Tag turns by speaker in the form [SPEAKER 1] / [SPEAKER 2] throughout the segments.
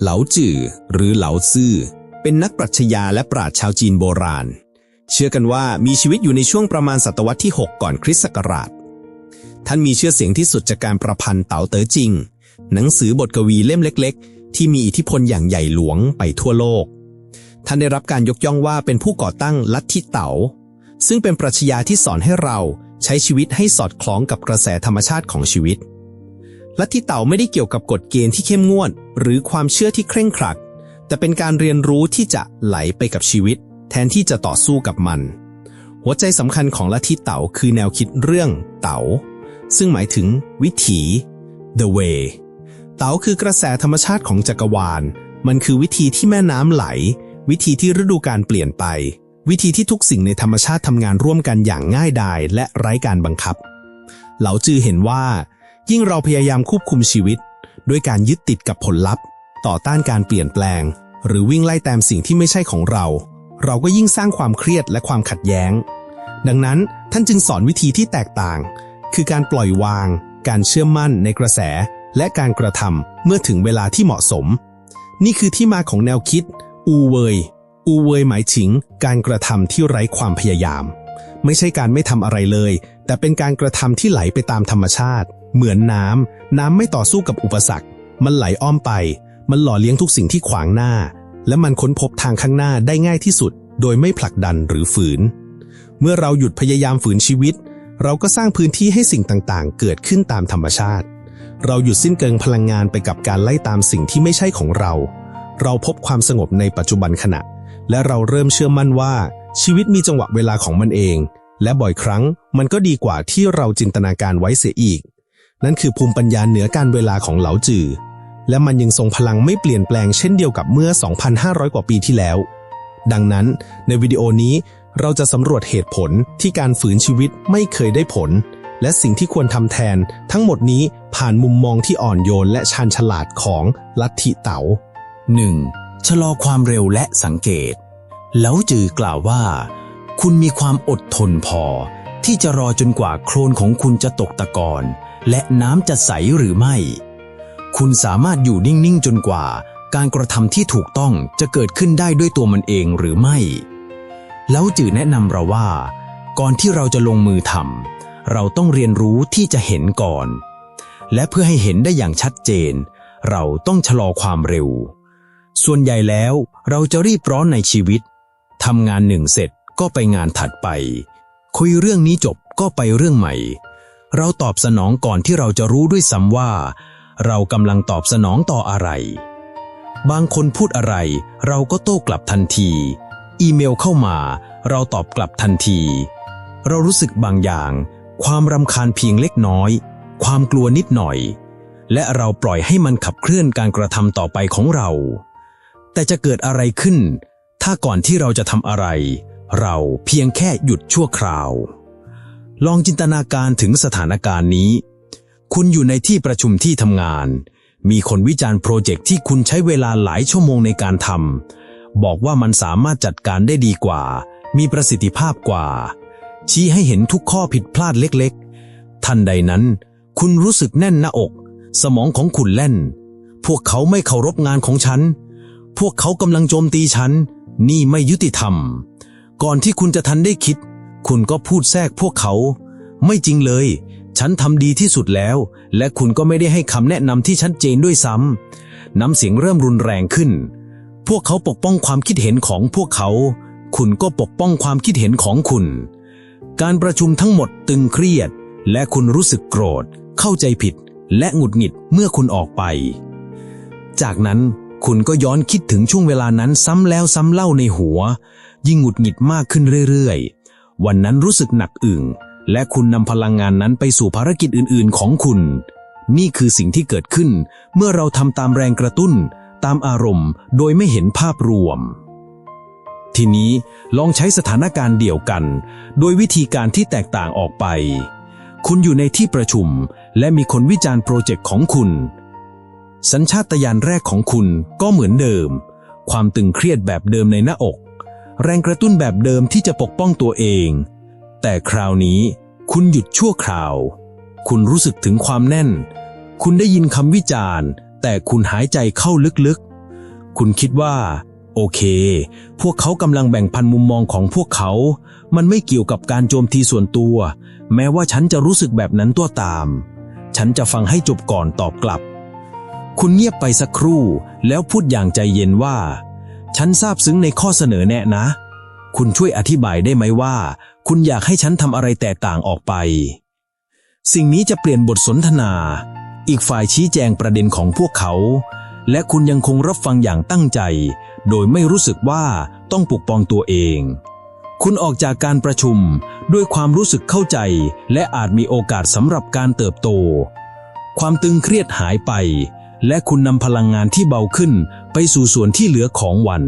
[SPEAKER 1] เหลาจื่อหรือเหลาซื่อ เป็นนักปรัชญาและปราชญ์ชาวจีนโบราณ เชื่อกันว่ามีชีวิตอยู่ในช่วงประมาณศตวรรษที่ 6 ก่อนคริสต์ศักราช ท่านมีชื่อเสียงที่สุดจากการประพันธ์เต๋าเต๋อจริง หนังสือบทกวีเล่มเล็ก ๆ ที่มีอิทธิพลอย่างใหญ่หลวงไปทั่วโลก ท่านได้รับการยกย่องว่าเป็นผู้ก่อตั้งลัทธิเต๋า ซึ่งเป็นปรัชญาที่สอนให้เราใช้ชีวิตให้สอดคล้องกับกระแสธรรมชาติของชีวิต ลัทธิเต๋าไม่ได้เกี่ยวกับกฎเกณฑ์ที่เข้มงวด หรือความเชื่อที่เคร่งครัด แต่เป็นการเรียนรู้ที่จะไหลไปกับชีวิต แทนที่จะต่อสู้กับมัน หัวใจสำคัญของลัทธิเต๋าคือแนวคิดเรื่องเต๋าซึ่งหมายถึงวิถี the way เต๋าคือกระแสธรรมชาติของจักรวาล มันคือวิธีที่แม่น้ำไหล วิธีที่ฤดูกาลเปลี่ยนไป วิธีที่ทุกสิ่งในธรรมชาติทำงานร่วมกันอย่างง่ายดายและไร้การบังคับ เหลาจือเห็นว่า ยิ่งเราพยายามควบคุมชีวิต ด้วยการยึดติดกับผลลัพธ์ ต่อต้านการเปลี่ยนแปลง หรือวิ่งไล่ตามสิ่งที่ไม่ใช่ของเรา เราก็ยิ่งสร้างความเครียดและความขัดแย้ง ดังนั้นท่านจึงสอนวิธีที่แตกต่าง คือการปล่อยวาง การเชื่อมั่นในกระแส และการกระทำเมื่อถึงเวลาที่เหมาะสม นี่คือที่มาของแนวคิด อูเวยอูเวยหมายถึงการกระทำที่ไร้ความพยายาม ไม่ใช่การไม่ทำอะไรเลย แต่เป็นการกระทำที่ไหลไปตามธรรมชาติ เหมือนน้ำ น้ำไม่ต่อสู้กับอุปสรรค มันไหลอ้อมไป มันหล่อเลี้ยงทุกสิ่งที่ขวางหน้า และมันค้นพบทางข้างหน้าได้ง่ายที่สุด โดยไม่ผลักดันหรือฝืน เมื่อเราหยุดพยายามฝืนชีวิต เราก็สร้างพื้นที่ให้สิ่งต่างๆ เกิดขึ้นตามธรรมชาติ เราหยุดสิ้นเกิงพลังงานไปกับการไล่ตามสิ่งที่ไม่ใช่ของเรา เราพบความสงบในปัจจุบันขณะ และเราเริ่มเชื่อมั่นว่า ชีวิตมีจังหวะเวลาของมันเองและบ่อยครั้งมันก็ดีกว่าที่เราจินตนาการไว้เสียอีก นั่นคือภูมิปัญญาเหนือการเวลาของเหลาจือ และมันยังทรงพลังไม่เปลี่ยนแปลงเช่นเดียวกับเมื่อ 2,500 กว่าปีที่แล้ว ดังนั้นในวิดีโอนี้เราจะสำรวจเหตุผลที่การฝืนชีวิตไม่เคยได้ผล และสิ่งที่ควรทำแทน ทั้งหมดนี้ผ่านมุมมองที่อ่อนโยนและชาญฉลาดของลัทธิเต๋า
[SPEAKER 2] 1. ชะลอความเร็วและสังเกต แล้วจือกล่าวว่า คุณมีความอดทนพอ ที่จะรอจนกว่าโคลนของคุณจะตกตะกอน และน้ำจะใสหรือไม่ คุณสามารถอยู่นิ่ง ๆ จนกว่า การกระทำที่ถูกต้องจะเกิดขึ้นได้ด้วยตัวมันเองหรือไม่ แล้วจือแนะนำเราว่า ก่อนที่เราจะลงมือทำเราต้องเรียนรู้ที่จะเห็นก่อน และเพื่อให้เห็นได้อย่างชัดเจน เราต้องชะลอความเร็ว ส่วนใหญ่แล้วเราจะรีบร้อนในชีวิตทำงานหนึ่งเสร็จก็ไปงานถัดไป คุยเรื่องนี้จบก็ไปเรื่องใหม่ เราตอบสนองก่อนที่เราจะรู้ด้วยซ้ำว่า เรากำลังตอบสนองต่ออะไร บางคนพูดอะไร เราก็โต้กลับทันที อีเมลเข้ามา เราตอบกลับทันที เรารู้สึกบางอย่าง ความรำคาญเพียงเล็กน้อย ความกลัวนิดหน่อย และเราปล่อยให้มันขับเคลื่อนการกระทำต่อไปของเรา แต่จะเกิดอะไรขึ้น ถ้าก่อนที่เราจะทำอะไร เราเพียงแค่หยุดชั่วคราว ลองจินตนาการถึงสถานการณ์นี้ คุณอยู่ในที่ประชุมที่ทำงาน มีคนวิจารณ์โปรเจกต์ที่คุณใช้เวลาหลายชั่วโมงในการทำ บอกว่ามันสามารถจัดการได้ดีกว่า มีประสิทธิภาพกว่า ชี้ให้เห็นทุกข้อผิดพลาดเล็กๆ ทันใดนั้น คุณรู้สึกแน่นหน้าอก สมองของคุณแล่น พวกเขาไม่เคารพงานของฉัน พวกเขากำลังโจมตีฉัน นี่ไม่ยุติธรรม ก่อนที่คุณจะทันได้คิด คุณก็พูดแทรกพวกเขา ไม่จริงเลย ฉันทำดีที่สุดแล้ว และคุณก็ไม่ได้ให้คำแนะนำที่ชัดเจนด้วยซ้ำน้ำเสียงเริ่มรุนแรงขึ้น พวกเขาปกป้องความคิดเห็นของพวกเขา คุณก็ปกป้องความคิดเห็นของคุณ การประชุมทั้งหมดตึงเครียด และคุณรู้สึกโกรธ เข้าใจผิด และหงุดหงิดเมื่อคุณออกไป จากนั้นคุณก็ย้อนคิดถึงช่วงเวลานั้นซ้ำแล้วซ้ำเล่าในหัว ยิ่งหงุดหงิดมากขึ้นเรื่อยๆ วันนั้นรู้สึกหนักอึ่ง และคุณนำพลังงานนั้นไปสู่ภารกิจอื่น ๆ ของคุณ นี่คือสิ่งที่เกิดขึ้น เมื่อเราทำตามแรงกระตุ้น ตามอารมณ์ โดยไม่เห็นภาพรวม ทีนี้ลองใช้สถานการณ์เดียวกัน โดยวิธีการที่แตกต่างออกไป คุณอยู่ในที่ประชุม และมีคนวิจารณ์โปรเจกต์ของคุณ สัญชาตญาณแรกของคุณก็เหมือนเดิม ความตึงเครียดแบบเดิมในหน้าอก แรงกระตุ้นแบบเดิมที่จะปกป้องตัวเอง แต่คราวนี้คุณหยุดชั่วคราว คุณรู้สึกถึงความแน่น คุณได้ยินคำวิจารณ์ แต่คุณหายใจเข้าลึกๆ คุณคิดว่า โอเค พวกเขากำลังแบ่งปันมุมมองของพวกเขา มันไม่เกี่ยวกับการโจมตีส่วนตัว แม้ว่าฉันจะรู้สึกแบบนั้นตัวตาม ฉันจะฟังให้จบก่อนตอบกลับ คุณเงียบไปสักครู่แล้วพูดอย่างใจเย็นว่า ฉันซาบซึ้งในข้อเสนอแนะนะ คุณช่วยอธิบายได้ไหมว่า คุณอยากให้ฉันทำอะไรแตกต่างออกไป สิ่งนี้จะเปลี่ยนบทสนทนา อีกฝ่ายชี้แจงประเด็นของพวกเขา และคุณยังคงรับฟังอย่างตั้งใจ โดยไม่รู้สึกว่าต้องปกป้องตัวเอง คุณออกจากการประชุมด้วยความรู้สึกเข้าใจ และอาจมีโอกาสสำหรับการเติบโต ความตึงเครียดหายไป และคุณนำพลังงานที่เบาขึ้น ไปสู่ส่วนที่เหลือของวัน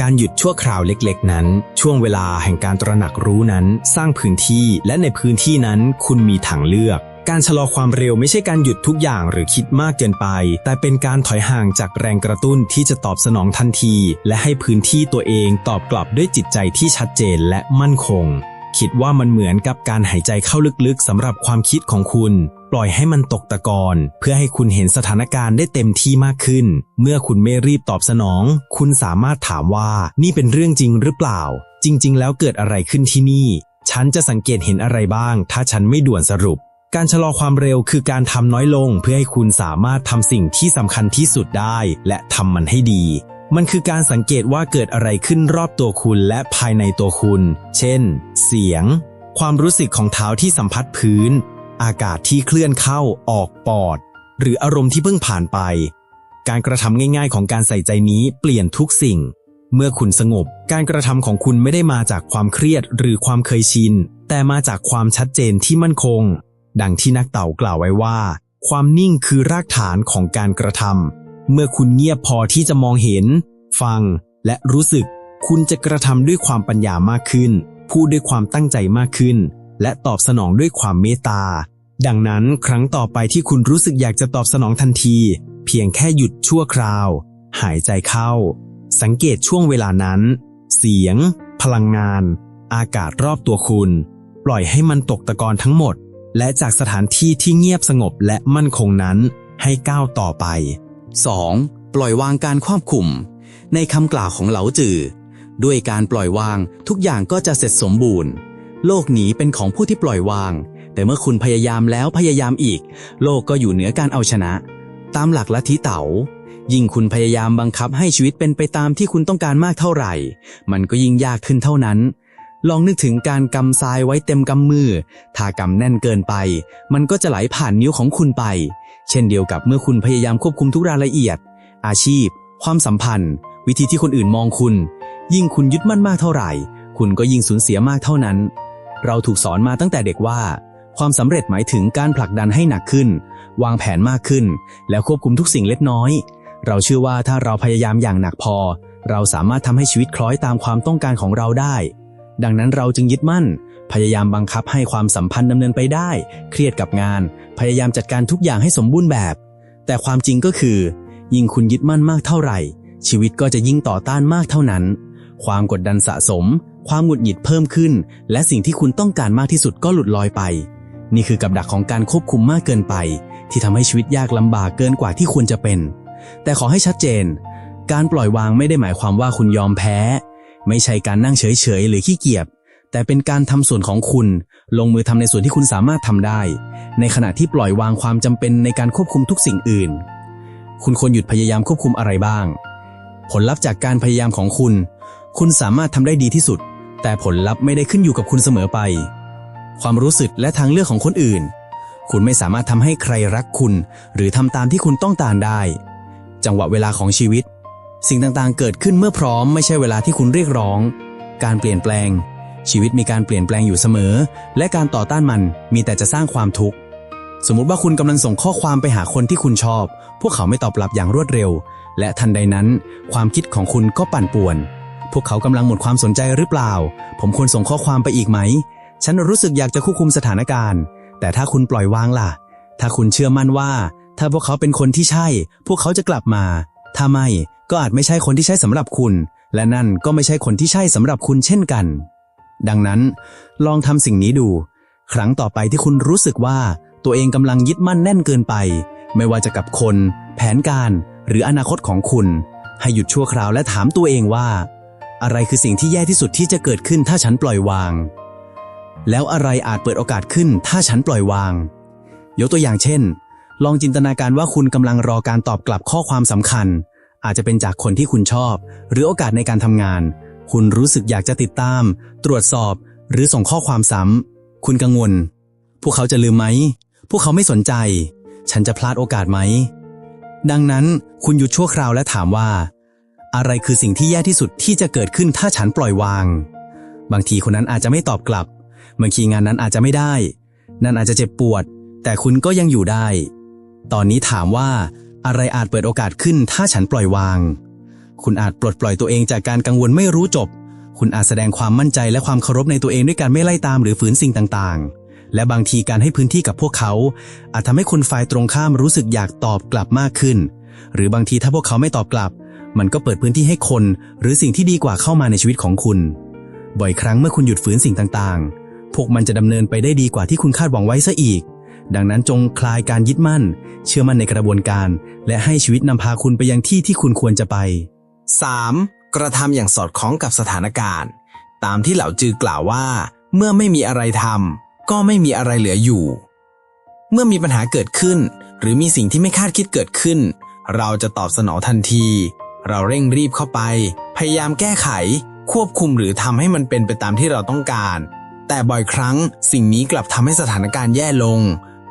[SPEAKER 1] การหยุดชั่วคราวเล็กๆ นั้น ช่วงเวลาแห่งการตระหนักรู้นั้น สร้างพื้นที่และในพื้นที่นั้นคุณมีทางเลือก การชะลอความเร็วไม่ใช่การหยุดทุกอย่างหรือคิดมากเกินไป แต่เป็นการถอยห่างจากแรงกระตุ้นที่จะตอบสนองทันที และให้พื้นที่ตัวเองตอบกลับด้วยจิตใจที่ชัดเจนและมั่นคง คิดว่ามันเหมือนกับการหายใจเข้าลึกๆสำหรับความคิดของคุณ ปล่อยให้มันตกตะกอนเพื่อให้คุณเห็นสถานการณ์ได้เต็มที่มากขึ้น เมื่อคุณไม่รีบตอบสนอง คุณสามารถถามว่านี่เป็นเรื่องจริงหรือเปล่า จริง ๆ แล้วเกิดอะไรขึ้นที่นี่ ฉันจะสังเกตเห็นอะไรบ้าง ถ้าฉันไม่ด่วนสรุป การชะลอความเร็วคือการทำน้อยลง เพื่อให้คุณสามารถทำสิ่งที่สำคัญที่สุดได้ และทำมันให้ดีมันคือการสังเกตว่าเกิดอะไรขึ้นรอบตัวคุณและภายในตัวคุณ เช่น เสียง ความรู้สึกของเท้าที่สัมผัสพื้น อากาศที่เคลื่อนเข้าออกปอด หรืออารมณ์ที่เพิ่งผ่านไป การกระทำง่ายๆ ของการใส่ใจนี้เปลี่ยนทุกสิ่ง เมื่อคุณสงบ การกระทำของคุณไม่ได้มาจากความเครียดหรือความเคยชิน แต่มาจากความชัดเจนที่มั่นคง ดังที่นักเต่ากล่าวไว้ว่า ความนิ่งคือรากฐานของการกระทำเมื่อคุณเงียบพอที่จะมองเห็น ฟัง และรู้สึก คุณจะกระทำด้วยความปัญญามากขึ้น พูดด้วยความตั้งใจมากขึ้นและตอบสนองด้วยความเมตตา ดังนั้นครั้งต่อไปที่คุณรู้สึกอยากจะตอบสนองทันที เพียงแค่หยุดชั่วคราว หายใจเข้า สังเกตช่วงเวลานั้น เสียง พลังงาน อากาศรอบตัวคุณ ปล่อยให้มันตกตะกอนทั้งหมด และจากสถานที่ที่เงียบสงบและมั่นคงนั้น ให้ก้าวต่อไป
[SPEAKER 3] 2. ปล่อยวางการควบคุม ในคำกล่าวของเหลาจือ ด้วยการปล่อยวางทุกอย่างก็จะเสร็จสมบูรณ์ โลกหนีเป็นของผู้ที่ปล่อยวาง แต่เมื่อคุณพยายามแล้วพยายามอีก โลกก็อยู่เหนือการเอาชนะ ตามหลักลัทธิเต๋ายิ่งคุณพยายามบังคับให้ชีวิตเป็นไปตามที่คุณต้องการมากเท่าไหร่ มันก็ยิ่งยากขึ้นเท่านั้น ลองนึกถึงการกำทรายไว้เต็มกำมือ ถ้ากำแน่นเกินไป มันก็จะไหลผ่านนิ้วของคุณไป เช่นเดียวกับเมื่อคุณพยายามควบคุมทุกรายละเอียด อาชีพ ความสัมพันธ์ วิธีที่คนอื่นมองคุณ ยิ่งคุณยึดมั่นมากเท่าไหร่ คุณก็ยิ่งสูญเสียมากเท่านั้น เราถูกสอนมาตั้งแต่เด็กว่า ความสำเร็จหมายถึงการผลักดันให้หนักขึ้น วางแผนมากขึ้น และควบคุมทุกสิ่งเล็กน้อย เราเชื่อว่าถ้าเราพยายามอย่างหนักพอ เราสามารถทำให้ชีวิตคล้อยตามความต้องการของเราได้ ดังนั้นเราจึงยึดมั่น พยายามบังคับให้ความสัมพันธ์ดำเนินไปได้ เครียดกับงาน พยายามจัดการทุกอย่างให้สมบูรณ์แบบ แต่ความจริงก็คือ ยิ่งคุณยึดมั่นมากเท่าไหร่ ชีวิตก็จะยิ่งต่อต้านมากเท่านั้น ความกดดันสะสม ความหงุดหงิดเพิ่มขึ้น และสิ่งที่คุณต้องการมากที่สุดก็หลุดลอยไป นี่คือกับดักของการควบคุมมากเกินไป ที่ทำให้ชีวิตยากลำบากเกินกว่าที่ควรจะเป็น แต่ขอให้ชัดเจน การปล่อยวางไม่ได้หมายความว่าคุณยอมแพ้ ไม่ใช่การนั่งเฉยๆ หรือขี้เกียจแต่เป็นการทำส่วนของคุณ ลงมือทำในส่วนที่คุณสามารถทำได้ ในขณะที่ปล่อยวางความจำเป็นในการควบคุมทุกสิ่งอื่น คุณควรหยุดพยายามควบคุมอะไรบ้าง ผลลัพธ์จากการพยายามของคุณ คุณสามารถทำได้ดีที่สุด แต่ผลลัพธ์ไม่ได้ขึ้นอยู่กับคุณเสมอไป ความรู้สึกและทางเลือกของคนอื่น คุณไม่สามารถทำให้ใครรักคุณ หรือทำตามที่คุณต้องการได้ จังหวะเวลาของชีวิต สิ่งต่างๆ เกิดขึ้นเมื่อพร้อมไม่ใช่เวลาที่คุณเรียกร้อง การเปลี่ยนแปลง ชีวิตมีการเปลี่ยนแปลงอยู่เสมอ และการต่อต้านมันมีแต่จะสร้างความทุกข์สมมุติว่าคุณกำลังส่งข้อความไปหาคนที่คุณชอบ พวกเขาไม่ตอบรับอย่างรวดเร็ว และทันใดนั้น ความคิดของคุณก็ปั่นป่วน พวกเขากำลังหมดความสนใจหรือเปล่า ผมควรส่งข้อความไปอีกไหม ฉันรู้สึกอยากจะควบคุมสถานการณ์ แต่ถ้าคุณปล่อยวางล่ะ ถ้าคุณเชื่อมั่นว่า ถ้าพวกเขาเป็นคนที่ใช่ พวกเขาจะกลับมา ถ้าไม่ก็อาจไม่ใช่คนที่ใช่สำหรับคุณ และนั่นก็ไม่ใช่คนที่ใช่สำหรับคุณเช่นกัน ดังนั้น ลองทำสิ่งนี้ดู ครั้งต่อไปที่คุณรู้สึกว่า ตัวเองกำลังยึดมั่นแน่นเกินไป ไม่ว่าจะกับคน แผนการ หรืออนาคตของคุณ ให้หยุดชั่วคราวและถามตัวเองว่า อะไรคือสิ่งที่แย่ที่สุดที่จะเกิดขึ้นถ้าฉันปล่อยวาง แล้วอะไรอาจเปิดโอกาสขึ้นถ้าฉันปล่อยวาง ยกตัวอย่างเช่น ลองจินตนาการว่าคุณกำลังรอการตอบกลับข้อความสำคัญ อาจจะเป็นจากคนที่คุณชอบ หรือโอกาสในการทำงาน คุณรู้สึกอยากจะติดตาม ตรวจสอบ หรือส่งข้อความซ้ำคุณกังวล พวกเขาจะลืมไหม พวกเขาไม่สนใจ ฉันจะพลาดโอกาสไหม ดังนั้นคุณหยุดชั่วคราวและถามว่า อะไรคือสิ่งที่แย่ที่สุดที่จะเกิดขึ้นถ้าฉันปล่อยวาง บางทีคนนั้นอาจจะไม่ตอบกลับ บางทีงานนั้นอาจจะไม่ได้ นั่นอาจจะเจ็บปวด แต่คุณก็ยังอยู่ได้ ตอนนี้ถามว่าอะไรอาจเปิดโอกาสขึ้นถ้าฉันปล่อยวาง คุณอาจปลดปล่อยตัวเองจากการกังวลไม่รู้จบ คุณอาจแสดงความมั่นใจและความเคารพในตัวเองด้วยการไม่ไล่ตามหรือฝืนสิ่งต่างๆ และบางทีการให้พื้นที่กับพวกเขา อาจทำให้คุณฝ่ายตรงข้ามรู้สึกอยากตอบกลับมากขึ้น หรือบางทีถ้าพวกเขาไม่ตอบกลับ มันก็เปิดพื้นที่ให้คน หรือสิ่งที่ดีกว่าเข้ามาในชีวิตของคุณ บ่อยครั้งเมื่อคุณหยุดฝืนสิ่งต่างๆ พวกมันจะดำเนินไปได้ดีกว่าที่คุณคาดหวังไว้ซะอีก ดังนั้นจงคลายการยึดมั่น เชื่อมั่นในกระบวนการ และให้ชีวิตนำพาคุณไปยังที่ที่คุณควรจะไป
[SPEAKER 1] 3. กระทำอย่างสอดคล้องกับสถานการณ์ ตามที่เหล่าจือกล่าวว่า เมื่อไม่มีอะไรทำก็ไม่มีอะไรเหลืออยู่ เมื่อมีปัญหาเกิดขึ้น หรือมีสิ่งที่ไม่คาดคิดเกิดขึ้น เราจะตอบสนองทันที เราเร่งรีบเข้าไป พยายามแก้ไข ควบคุมหรือทำให้มันเป็นไปตามที่เราต้องการ แต่บ่อยครั้งสิ่งนี้กลับทำให้สถานการณ์แย่ลง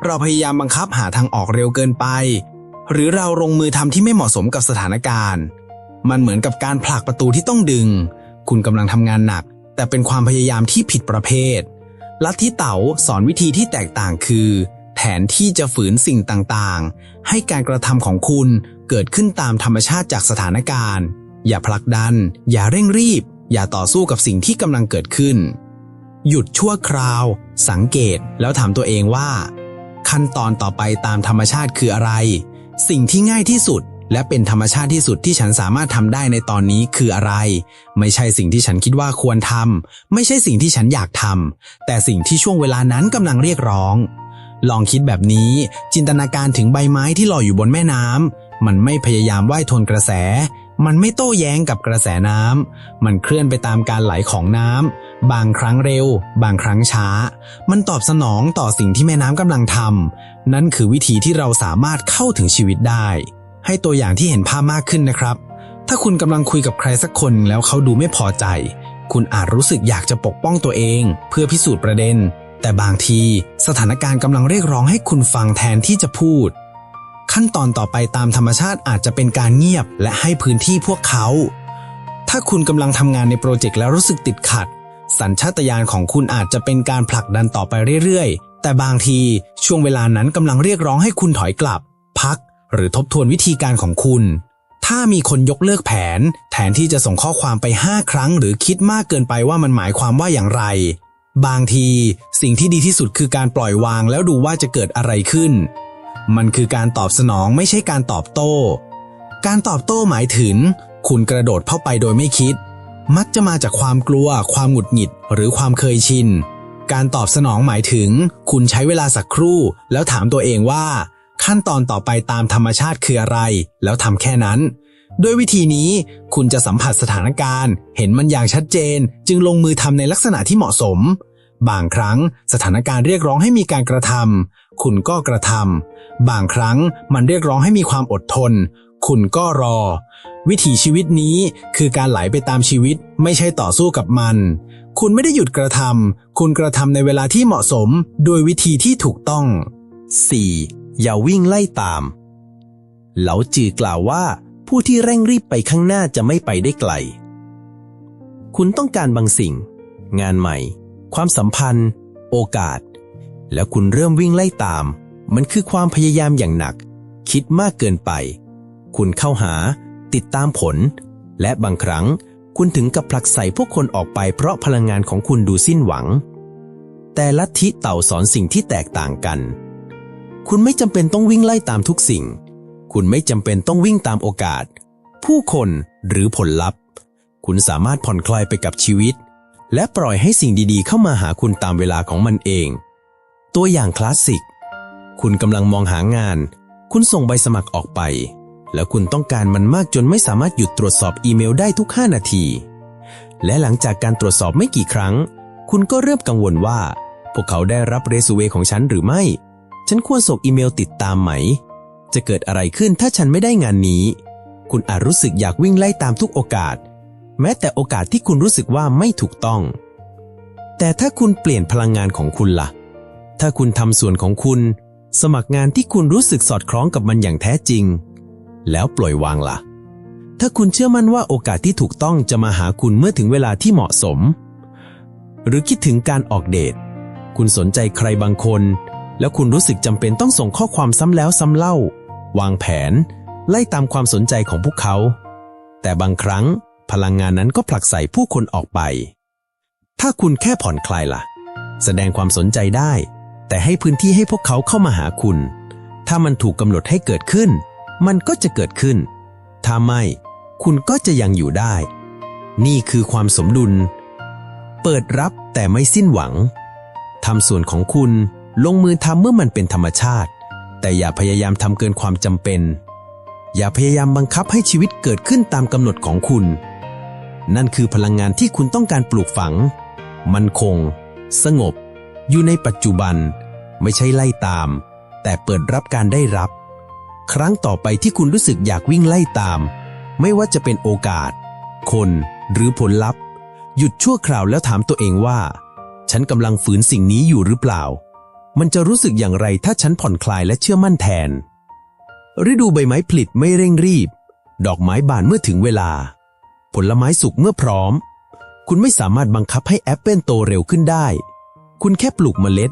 [SPEAKER 1] เราพยายามบังคับหาทางออกเร็วเกินไป หรือเราลงมือทำที่ไม่เหมาะสมกับสถานการณ์ มันเหมือนกับการผลักประตูที่ต้องดึง คุณกำลังทำงานหนัก แต่เป็นความพยายามที่ผิดประเภท ลัทธิเต๋าสอนวิธีที่แตกต่างคือแทนที่จะฝืนสิ่งต่างๆ ให้การกระทำของคุณเกิดขึ้นตามธรรมชาติจากสถานการณ์ อย่าผลักดัน อย่าเร่งรีบ อย่าต่อสู้กับสิ่งที่กำลังเกิดขึ้น หยุดชั่วคราว สังเกตแล้วถามตัวเองว่า ขั้นตอนต่อไปตามธรรมชาติคืออะไร สิ่งที่ง่ายที่สุดและเป็นธรรมชาติที่สุดที่ฉันสามารถทำได้ในตอนนี้คืออะไร ไม่ใช่สิ่งที่ฉันคิดว่าควรทำไม่ใช่สิ่งที่ฉันอยากทำแต่สิ่งที่ช่วงเวลานั้นกำลังเรียกร้อง ลองคิดแบบนี้ จินตนาการถึงใบไม้ที่ลอยอยู่บนแม่น้ำมันไม่พยายามว่ายทนกระแส มันไม่โต้แย้งกับกระแสน้ำมันเคลื่อนไปตามการไหลของน้ำ บางครั้งเร็ว บางครั้งช้า มันตอบสนองต่อสิ่งที่แม่น้ำกำลังทำนั่นคือวิธีที่เราสามารถเข้าถึงชีวิตได้ ให้ตัวอย่างที่เห็นภาพมากขึ้นนะครับ ถ้าคุณกำลังคุยกับใครสักคนแล้วเขาดูไม่พอใจ คุณอาจรู้สึกอยากจะปกป้องตัวเอง เพื่อพิสูจน์ประเด็น แต่บางทีสถานการณ์กำลังเรียกร้องให้คุณฟังแทนที่จะพูด ขั้นตอนต่อไปตามธรรมชาติอาจจะเป็นการเงียบและให้พื้นที่พวกเขา ถ้าคุณกำลังทำงานในโปรเจกต์แล้วรู้สึกติดขัด สัญชาตญาณของคุณอาจจะเป็นการผลักดันต่อไปเรื่อยๆ แต่บางทีช่วงเวลานั้นกำลังเรียกร้องให้คุณถอยกลับ พัก หรือทบทวนวิธีการของคุณ ถ้ามีคนยกเลิกแผน แทนที่จะส่งข้อความไป 5 ครั้ง หรือคิดมากเกินไปว่ามันหมายความว่าอย่างไร บางทีสิ่งที่ดีที่สุดคือการปล่อยวางแล้วดูว่าจะเกิดอะไรขึ้น มันคือการตอบสนองไม่ใช่การตอบโต้ การตอบโต้หมายถึง คุณกระโดดเข้าไปโดยไม่คิด มักจะมาจากความกลัว ความหงุดหงิด หรือความเคยชิน การตอบสนองหมายถึง คุณใช้เวลาสักครู่ แล้วถามตัวเองว่า ขั้นตอนต่อไปตามธรรมชาติคืออะไร แล้วทำแค่นั้น ด้วยวิธีนี้ คุณจะสัมผัสสถานการณ์ เห็นมันอย่างชัดเจน จึงลงมือทำในลักษณะที่เหมาะสม บางครั้งสถานการณ์เรียกร้องให้มีการกระทำคุณก็กระทำบางครั้งมันเรียกร้องให้มีความอดทน คุณก็รอ วิถีชีวิตนี้คือการไหลไปตามชีวิตไม่ใช่ต่อสู้กับมัน คุณไม่ได้หยุดกระทำคุณกระทำในเวลาที่เหมาะสม โดยวิธีที่ถูกต้อง
[SPEAKER 2] 4. อย่าวิ่งไล่ตาม เหลาจือกล่าวว่า ผู้ที่เร่งรีบไปข้างหน้าจะไม่ไปได้ไกล คุณต้องการบางสิ่ง งานใหม่ ความสัมพันธ์ โอกาส แล้วคุณเริ่มวิ่งไล่ตาม มันคือความพยายามอย่างหนัก คิดมากเกินไป คุณเข้าหา ติดตามผล และบางครั้งคุณถึงกับผลักใส่พวกคนออกไปเพราะพลังงานของคุณดูสิ้นหวัง แต่ลัทธิเต่าสอนสิ่งที่แตกต่างกัน คุณไม่จำเป็นต้องวิ่งไล่ตามทุกสิ่ง คุณไม่จำเป็นต้องวิ่งตามโอกาส ผู้คนหรือผลลัพธ์ คุณสามารถผ่อนคลายไปกับชีวิต และปล่อยให้สิ่งดีๆ เข้ามาหาคุณตามเวลาของมันเอง ตัวอย่างคลาสสิก คุณกำลังมองหางาน คุณส่งใบสมัครออกไป แล้วคุณต้องการมันมากจนไม่สามารถหยุดตรวจสอบอีเมลได้ทุก 5 นาที และหลังจากการตรวจสอบไม่กี่ครั้ง คุณก็เริ่มกังวลว่า พวกเขาได้รับเรซูเมของฉันหรือไม่ ฉันควรส่งอีเมลติดตามไหม จะเกิดอะไรขึ้นถ้าฉันไม่ได้งานนี้ คุณอาจรู้สึกอยากวิ่งไล่ตามทุกโอกาส แม้แต่โอกาสที่คุณรู้สึกว่าไม่ถูกต้อง แต่ถ้าคุณเปลี่ยนพลังงานของคุณล่ะ ถ้าคุณทำส่วนของคุณ สมัครงานที่คุณรู้สึกสอดคล้องกับมันอย่างแท้จริง แล้วปล่อยวางล่ะ ถ้าคุณเชื่อมั่นว่าโอกาสที่ถูกต้องจะมาหาคุณเมื่อถึงเวลาที่เหมาะสม หรือคิดถึงการออกเดท คุณสนใจใครบางคน แล้วคุณรู้สึกจำเป็นต้องส่งข้อความซ้ำแล้วซ้ำเล่า วางแผน ไล่ตามความสนใจของพวกเขา แต่บางครั้งพลังงานนั้นก็ผลักใส่ผู้คนออกไป ถ้าคุณแค่ผ่อนคลายล่ะ แสดงความสนใจได้ แต่ให้พื้นที่ให้พวกเขาเข้ามาหาคุณ ถ้ามันถูกกำหนดให้เกิดขึ้น มันก็จะเกิดขึ้น ถ้าไม่ คุณก็จะยังอยู่ได้ นี่คือความสมดุล เปิดรับแต่ไม่สิ้นหวังทำส่วนของคุณลงมือทำเมื่อมันเป็นธรรมชาติ แต่อย่าพยายามทำเกินความจำเป็น อย่าพยายามบังคับให้ชีวิตเกิดขึ้นตามกำหนดของคุณ นั่นคือพลังงานที่คุณต้องการปลูกฝัง มันคง สงบ อยู่ในปัจจุบัน ไม่ใช่ไล่ตาม แต่เปิดรับการได้รับ ครั้งต่อไปที่คุณรู้สึกอยากวิ่งไล่ตาม ไม่ว่าจะเป็นโอกาส คนหรือผลลัพธ์ หยุดชั่วคราวแล้วถามตัวเองว่า ฉันกำลังฝืนสิ่งนี้อยู่หรือเปล่า มันจะรู้สึกอย่างไรถ้าฉันผ่อนคลายและเชื่อมั่นแทน ฤดูใบไม้ผลิไม่เร่งรีบ ดอกไม้บานเมื่อถึงเวลา ผลไม้สุกเมื่อพร้อม คุณไม่สามารถบังคับให้แอปเปิลโตเร็วขึ้นได้ คุณแค่ปลูกเมล็ด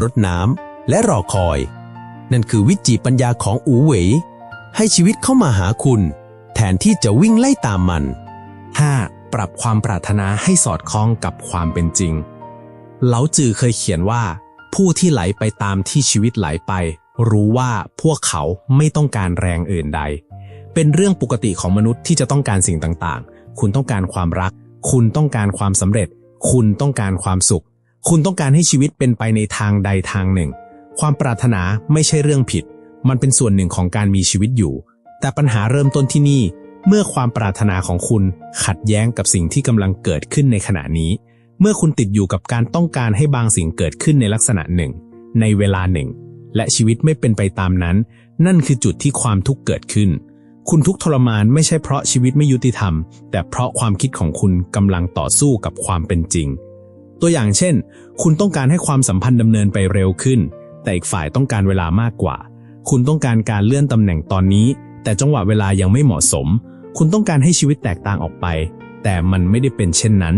[SPEAKER 2] รดน้ำและรอคอย นั่นคือวิจิปัญญาของอูเหวยให้ชีวิตเข้ามาหาคุณ แทนที่จะวิ่งไล่ตามมัน
[SPEAKER 4] 5. ปรับความปรารถนาให้สอดคล้องกับความเป็นจริง เหลาจือเคยเขียนว่า ผู้ที่ไหลไปตามที่ชีวิตไหลไป รู้ว่าพวกเขาไม่ต้องการแรงอื่นใด เป็นเรื่องปกติของมนุษย์ที่จะต้องการสิ่งต่างๆ คุณต้องการความรัก คุณต้องการความสำเร็จ คุณต้องการความสุข คุณต้องการให้ชีวิตเป็นไปในทางใดทางหนึ่ง ความปรารถนาไม่ใช่เรื่องผิด มันเป็นส่วนหนึ่งของการมีชีวิตอยู่ แต่ปัญหาเริ่มต้นที่นี่ เมื่อความปรารถนาของคุณขัดแย้งกับสิ่งที่กำลังเกิดขึ้นในขณะนี้ เมื่อคุณติดอยู่กับการต้องการให้บางสิ่งเกิดขึ้นในลักษณะหนึ่ง ในเวลาหนึ่ง และชีวิตไม่เป็นไปตามนั้น นั่นคือจุดที่ความทุกข์เกิดขึ้น คุณทุกข์ทรมานไม่ใช่เพราะชีวิตไม่ยุติธรรม แต่เพราะความคิดของคุณกำลังต่อสู้กับความเป็นจริง ตัวอย่างเช่น คุณต้องการให้ความสัมพันธ์ดำเนินไปเร็วขึ้น แต่อีกฝ่ายต้องการเวลามากกว่า คุณต้องการการเลื่อนตำแหน่งตอนนี้ แต่จังหวะเวลายังไม่เหมาะสม คุณต้องการให้ชีวิตแตกต่างออกไป แต่มันไม่ได้เป็นเช่นนั้น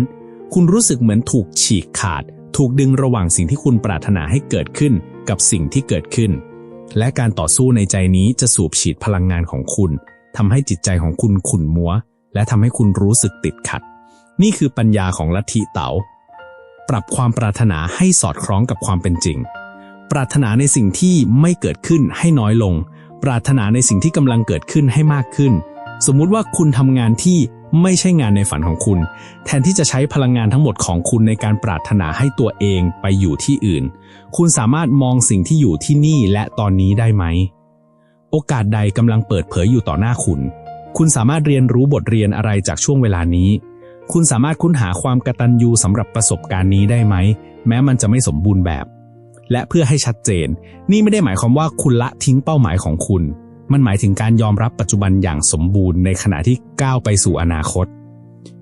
[SPEAKER 4] คุณรู้สึกเหมือนถูกฉีกขาด ถูกดึงระหว่างสิ่งที่คุณปรารถนาให้เกิดขึ้น กับสิ่งที่เกิดขึ้น และการต่อสู้ในใจนี้จะสูบฉีดพลังงานของคุณทำให้จิตใจของคุณขุ่นมัว และทำให้คุณรู้สึกติดขัด นี่คือปัญญาของลัทธิเต๋า ปรับความปรารถนาให้สอดคล้องกับความเป็นจริง ปรารถนาในสิ่งที่ไม่เกิดขึ้นให้น้อยลง ปรารถนาในสิ่งที่กำลังเกิดขึ้นให้มากขึ้น สมมุติว่าคุณทำงานที่ไม่ใช่งานในฝันของคุณ แทนที่จะใช้พลังงานทั้งหมดของคุณในการปรารถนาให้ตัวเองไปอยู่ที่อื่น คุณสามารถมองสิ่งที่อยู่ที่นี่และตอนนี้ได้ไหม โอกาสใดกำลังเปิดเผยอยู่ต่อหน้าคุณ คุณสามารถเรียนรู้บทเรียนอะไรจากช่วงเวลานี้ คุณสามารถค้นหาความกระตัญญูสำหรับประสบการณ์นี้ได้ไหม แม้มันจะไม่สมบูรณ์แบบ และเพื่อให้ชัดเจน นี่ไม่ได้หมายความว่าคุณละทิ้งเป้าหมายของคุณ มันหมายถึงการยอมรับปัจจุบันอย่างสมบูรณ์ในขณะที่ก้าวไปสู่อนาคต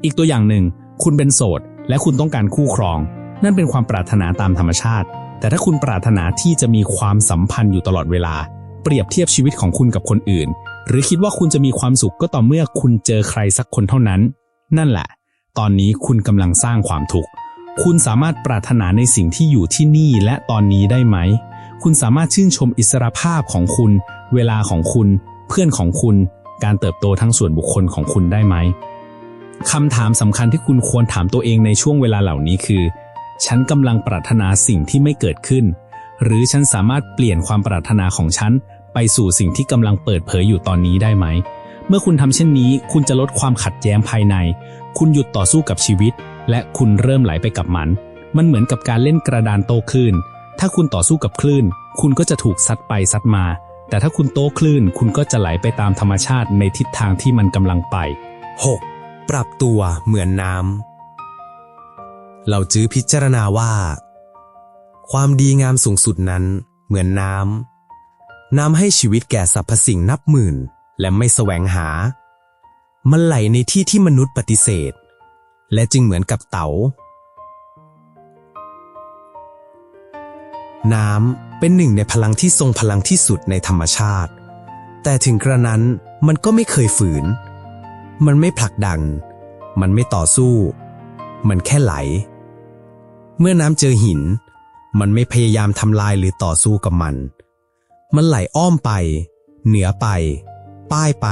[SPEAKER 4] อีกตัวอย่างหนึ่ง คุณเป็นโสด และคุณต้องการคู่ครอง นั่นเป็นความปรารถนาตามธรรมชาติ แต่ถ้าคุณปรารถนาที่จะมีความสัมพันธ์อยู่ตลอดเวลา เปรียบเทียบชีวิตของคุณกับคนอื่น หรือคิดว่าคุณจะมีความสุขก็ต่อเมื่อคุณเจอใครสักคนเท่านั้น นั่นแหละ ตอนนี้คุณกำลังสร้างความทุกข์ คุณสามารถปรารถนาในสิ่งที่อยู่ที่นี่และตอนนี้ได้ไหม คุณสามารถชื่นชมอิสรภาพของคุณ เวลาของคุณ เพื่อนของคุณ การเติบโตทั้งส่วนบุคคลของคุณได้ไหมคำถามสำคัญที่คุณควรถามตัวเองในช่วงเวลาเหล่านี้คือ ฉันกำลังปรารถนาสิ่งที่ไม่เกิดขึ้น หรือฉันสามารถเปลี่ยนความปรารถนาของฉัน ไปสู่สิ่งที่กำลังเปิดเผยอยู่ตอนนี้ได้ไหม เมื่อคุณทำเช่นนี้ คุณจะลดความขัดแย้งภายใน คุณหยุดต่อสู้กับชีวิต และคุณเริ่มไหลไปกับมัน มันเหมือนกับการเล่นกระดานโต้คลื่น ถ้าคุณต่อสู้กับคลื่น คุณก็จะถูกซัดไปซัดมา
[SPEAKER 5] แต่ถ้าคุณโต้คลื่น คุณก็จะไหลไปตามธรรมชาติในทิศทางที่มันกำลังไป
[SPEAKER 1] 6. ปรับตัวเหมือนน้ำ เราจื้อพิจารณาว่า ความดีงามสูงสุดนั้น เหมือนน้ำ น้ำให้ชีวิตแก่สรรพสิ่งนับหมื่น และไม่แสวงหา มันไหลในที่ที่มนุษย์ปฏิเสธ และจึงเหมือนกับเตา๋า น้ำเป็นหนึ่งในพลังที่ทรงพลังที่สุดในธรรมชาติ แต่ถึงกระนั้นมันก็ไม่เคยฝืน มันไม่ผลักดัน มันไม่ต่อสู้ มันแค่ไหล เมื่อน้ำเจอหิน มันไม่พยายามทำลายหรือต่อสู้กับมัน มันไหลอ้อมไป เหนือไป ป้ายไป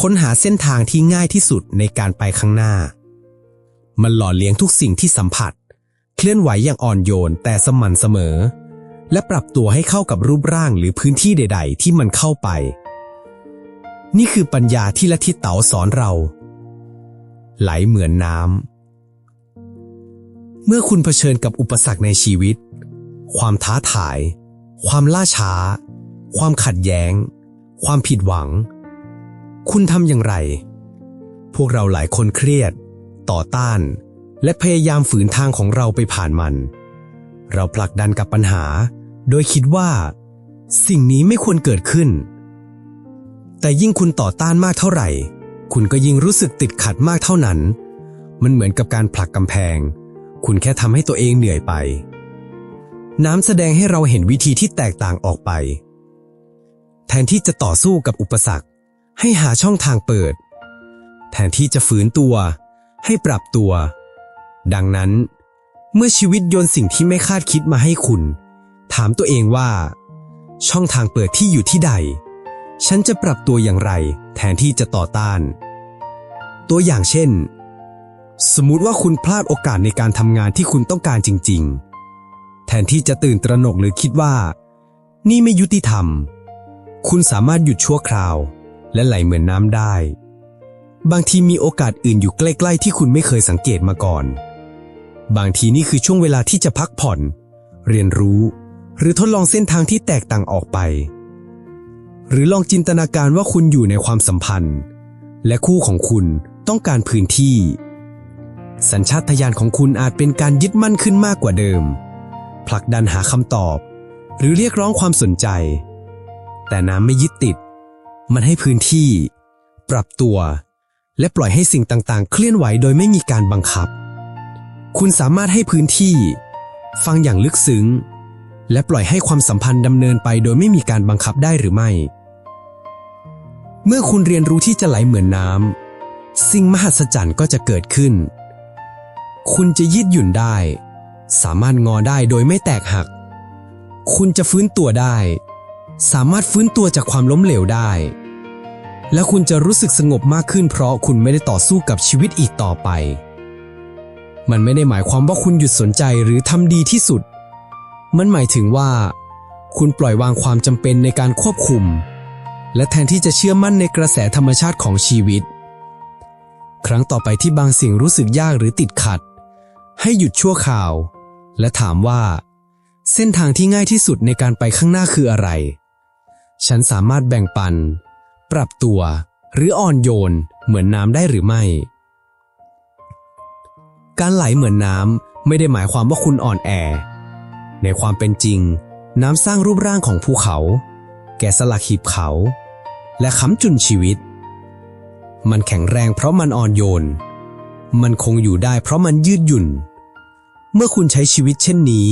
[SPEAKER 1] ค้นหาเส้นทางที่ง่ายที่สุดในการไปข้างหน้า มันหล่อเลี้ยงทุกสิ่งที่สัมผัส เคลื่อนไหวอย่างอ่อนโยนแต่สม่ำเสมอ และปรับตัวให้เข้ากับรูปร่างหรือพื้นที่ใด ๆ ที่มันเข้าไป นี่คือปัญญาที่ละทิตเต๋าสอนเรา ไหลเหมือนน้ำเมื่อคุณเผชิญกับอุปสรรคในชีวิต ความท้าทาย ความล่าช้า ความขัดแย้ง ความผิดหวัง คุณทำอย่างไร พวกเราหลายคนเครียด ต่อต้าน และพยายามฝืนทางของเราไปผ่านมัน เราผลักดันกับปัญหา โดยคิดว่า สิ่งนี้ไม่ควรเกิดขึ้น แต่ยิ่งคุณต่อต้านมากเท่าไหร่ คุณก็ยิ่งรู้สึกติดขัดมากเท่านั้น มันเหมือนกับการผลักกำแพง คุณแค่ทำให้ตัวเองเหนื่อยไป น้ำแสดงให้เราเห็นวิธีที่แตกต่างออกไป แทนที่จะต่อสู้กับอุปสรรค ให้หาช่องทางเปิดแทนที่จะฝืนตัว ให้ปรับตัว ดังนั้น เมื่อชีวิตโยนสิ่งที่ไม่คาดคิดมาให้คุณ ถามตัวเองว่า ช่องทางเปิดที่อยู่ที่ใด ฉันจะปรับตัวอย่างไร แทนที่จะต่อต้าน ตัวอย่างเช่น สมมุติว่าคุณพลาดโอกาสในการทำงานที่คุณต้องการจริง ๆ แทนที่จะตื่นตระหนกหรือคิดว่า นี่ไม่ยุติธรรม คุณสามารถหยุดชั่วคราว และไหลเหมือนน้ำได้ บางทีมีโอกาสอื่นอยู่ใกล้ ๆ ที่คุณไม่เคยสังเกตมาก่อน บางทีนี่คือช่วงเวลาที่จะพักผ่อน เรียนรู้ หรือทดลองเส้นทางที่แตกต่างออกไป หรือลองจินตนาการว่าคุณอยู่ในความสัมพันธ์ และคู่ของคุณต้องการพื้นที่ สัญชาตญาณของคุณอาจเป็นการยึดมั่นขึ้นมากกว่าเดิม ผลักดันหาคำตอบ หรือเรียกร้องความสนใจ แต่น้ำไม่ยึดติด มันให้พื้นที่ ปรับตัว และปล่อยให้สิ่งต่างๆ เคลื่อนไหวโดยไม่มีการบังคับ คุณสามารถให้พื้นที่ ฟังอย่างลึกซึ้ง และปล่อยให้ความสัมพันธ์ดำเนินไปโดยไม่มีการบังคับได้หรือไม่ เมื่อคุณเรียนรู้ที่จะไหลเหมือนน้ำสิ่งมหัศจรรย์ก็จะเกิดขึ้น คุณจะยืดหยุ่นได้ สามารถงอได้โดยไม่แตกหัก คุณจะฟื้นตัวได้ สามารถฟื้นตัวจากความล้มเหลวได้ และคุณจะรู้สึกสงบมากขึ้นเพราะคุณไม่ได้ต่อสู้กับชีวิตอีกต่อไป มันไม่ได้หมายความว่าคุณหยุดสนใจหรือทำดีที่สุด มันหมายถึงว่า คุณปล่อยวางความจำเป็นในการควบคุม และแทนที่จะเชื่อมั่นในกระแสธรรมชาติของชีวิต ครั้งต่อไปที่บางสิ่งรู้สึกยากหรือติดขัด ให้หยุดชั่วคราว และถามว่า เส้นทางที่ง่ายที่สุดในการไปข้างหน้าคืออะไร ฉันสามารถแบ่งปัน ปรับตัว หรืออ่อนโยนเหมือนน้ำได้หรือไม่ การไหลเหมือนน้ำไม่ได้หมายความว่าคุณอ่อนแอ ในความเป็นจริง น้ำสร้างรูปร่างของภูเขา แกะสลักหีบเขา และค้ำจุนชีวิต มันแข็งแรงเพราะมันอ่อนโยน มันคงอยู่ได้เพราะมันยืดหยุ่น เมื่อคุณใช้ชีวิตเช่นนี้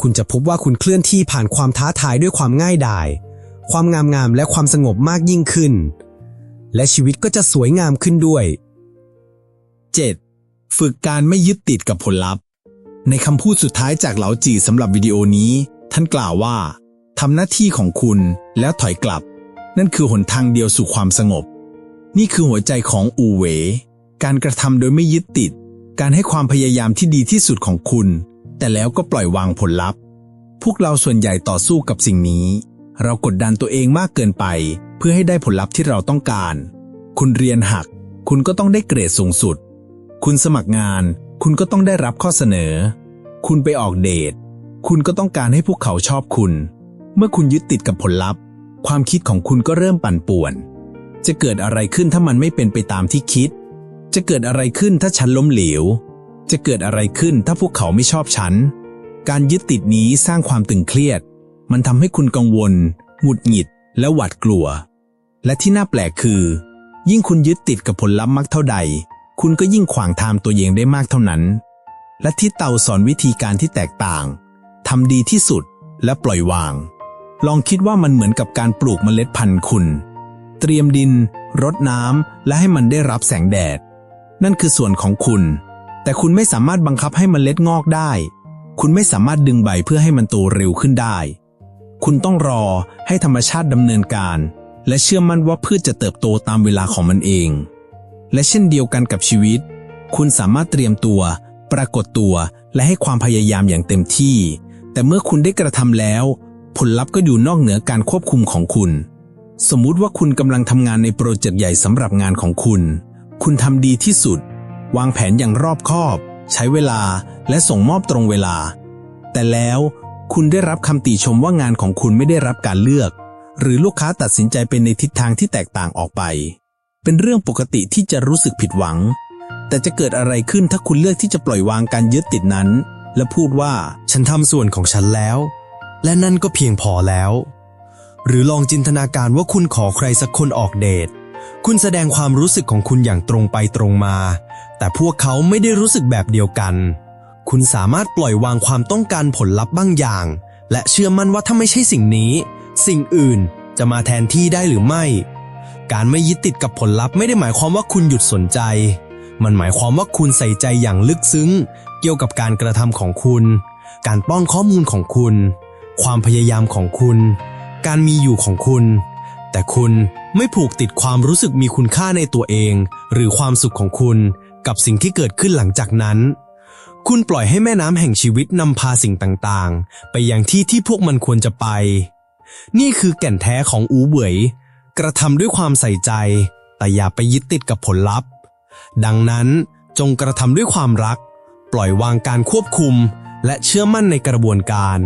[SPEAKER 1] คุณจะพบว่าคุณเคลื่อนที่ผ่านความท้าทายด้วยความง่ายดาย ความงามงามและความสงบมากยิ่งขึ้น และชีวิตก็จะสวยงามขึ้นด้วย
[SPEAKER 6] 7. ฝึกการไม่ยึดติดกับผลลัพธ์ ในคำพูดสุดท้ายจากเหลาจีสำหรับวิดีโอนี้ ท่านกล่าวว่าทำหน้าที่ของคุณแล้วถอยกลับ นั่นคือหนทางเดียวสู่ความสงบ นี่คือหัวใจของอูเหวการกระทำโดยไม่ยึดติด การให้ความพยายามที่ดีที่สุดของคุณ แต่แล้วก็ปล่อยวางผลลัพธ์ พวกเราส่วนใหญ่ต่อสู้กับสิ่งนี้ เรากดดันตัวเองมากเกินไป เพื่อให้ได้ผลลัพธ์ที่เราต้องการ คุณเรียนหัก คุณก็ต้องได้เกรดสูงสุด คุณสมัครงาน คุณก็ต้องได้รับข้อเสนอ คุณไปออกเดท คุณก็ต้องการให้พวกเขาชอบคุณ เมื่อคุณยึดติดกับผลลัพธ์ ความคิดของคุณก็เริ่มปั่นป่วน จะเกิดอะไรขึ้นถ้ามันไม่เป็นไปตามที่คิด จะเกิดอะไรขึ้นถ้าฉันล้มเหลว จะเกิดอะไรขึ้นถ้าพวกเขาไม่ชอบฉัน การยึดติดนี้สร้างความตึงเครียด มันทำให้คุณกังวล หงุดหงิด และหวาดกลัว และที่น่าแปลกคือ ยิ่งคุณยึดติดกับผลลัพธ์มากเท่าใด คุณก็ยิ่งขวางทางตัวเองได้มากเท่านั้น และที่เตาสอนวิธีการที่แตกต่างทำดีที่สุดและปล่อยวาง ลองคิดว่ามันเหมือนกับการปลูกเมล็ดพันธุ์คุณ เตรียมดิน รดน้ำและให้มันได้รับแสงแดด นั่นคือส่วนของคุณ แต่คุณไม่สามารถบังคับให้มเมล็ดงอกได้ คุณไม่สามารถดึงใบเพื่อให้มันโตเร็วขึ้นได้ คุณต้องรอให้ธรรมชาติดำเนินการ และเชื่อมั่นว่าพืชจะเติบโตตามเวลาของมันเอง และเช่นเดียวกันกับชีวิต คุณสามารถเตรียมตัว ปรากฏตัวและให้ความพยายามอย่างเต็มที่ แต่เมื่อคุณได้กระทำแล้ว ผลลัพธ์ก็อยู่นอกเหนือการควบคุมของคุณ สมมุติว่าคุณกำลังทำงานในโปรเจกต์ใหญ่สำหรับงานของคุณ คุณทำดีที่สุด วางแผนอย่างรอบคอบ ใช้เวลาและส่งมอบตรงเวลา แต่แล้ว คุณได้รับคำติชมว่างานของคุณไม่ได้รับการเลือก หรือลูกค้าตัดสินใจเป็นในทิศทางที่แตกต่างออกไป เป็นเรื่องปกติที่จะรู้สึกผิดหวัง แต่จะเกิดอะไรขึ้นถ้าคุณเลือกที่จะปล่อยวางการยึดติดนั้น และพูดว่า
[SPEAKER 7] ฉันทำส่วนของฉันแล้ว และนั่นก็เพียงพอแล้ว หรือลองจินตนาการว่าคุณขอใครสักคนออกเดท คุณแสดงความรู้สึกของคุณอย่างตรงไปตรงมา แต่พวกเขาไม่ได้รู้สึกแบบเดียวกัน คุณสามารถปล่อยวางความต้องการผลลัพธ์บางอย่าง และเชื่อมั่นว่าถ้าไม่ใช่สิ่งนี้ สิ่งอื่นจะมาแทนที่ได้หรือไม่ การไม่ยึดติดกับผลลัพธ์ไม่ได้หมายความว่าคุณหยุดสนใจ มันหมายความว่าคุณใส่ใจอย่างลึกซึ้ง เกี่ยวกับการกระทำของคุณ การป้อนข้อมูลของคุณ ความพยายามของคุณ การมีอยู่ของคุณ แต่คุณไม่ผูกติดความรู้สึกมีคุณค่าในตัวเอง หรือความสุขของคุณ กับสิ่งที่เกิดขึ้นหลังจากนั้น คุณปล่อยให้แม่น้ำแห่งชีวิตนำพาสิ่งต่างๆ ไปยังที่ที่พวกมันควรจะไป นี่คือแก่นแท้ของอูเหวยกระทำด้วยความใส่ใจ แต่อย่าไปยึดติดกับผลลัพธ์ ดังนั้นจงกระทำด้วยความรัก ปล่อยวางการควบคุม และเชื่อมั่นในกระบวนการ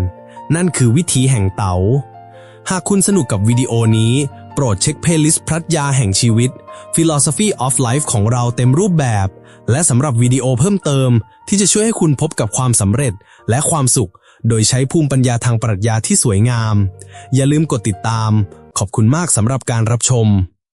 [SPEAKER 7] นั่นคือวิธีแห่งเต๋า หากคุณสนุกกับวิดีโอนี้ โปรดเช็คเพลย์ลิสต์พรัชญาแห่งชีวิต Philosophy of Life ของเราเต็มรูปแบบ และสำหรับวิดีโอเพิ่มเติม ที่จะช่วยให้คุณพบกับความสำเร็จและความสุข โดยใช้ภูมิปัญญาทางปรัชญาที่สวยงาม อย่าลืมกดติดตาม ขอบคุณมากสำหรับการรับชม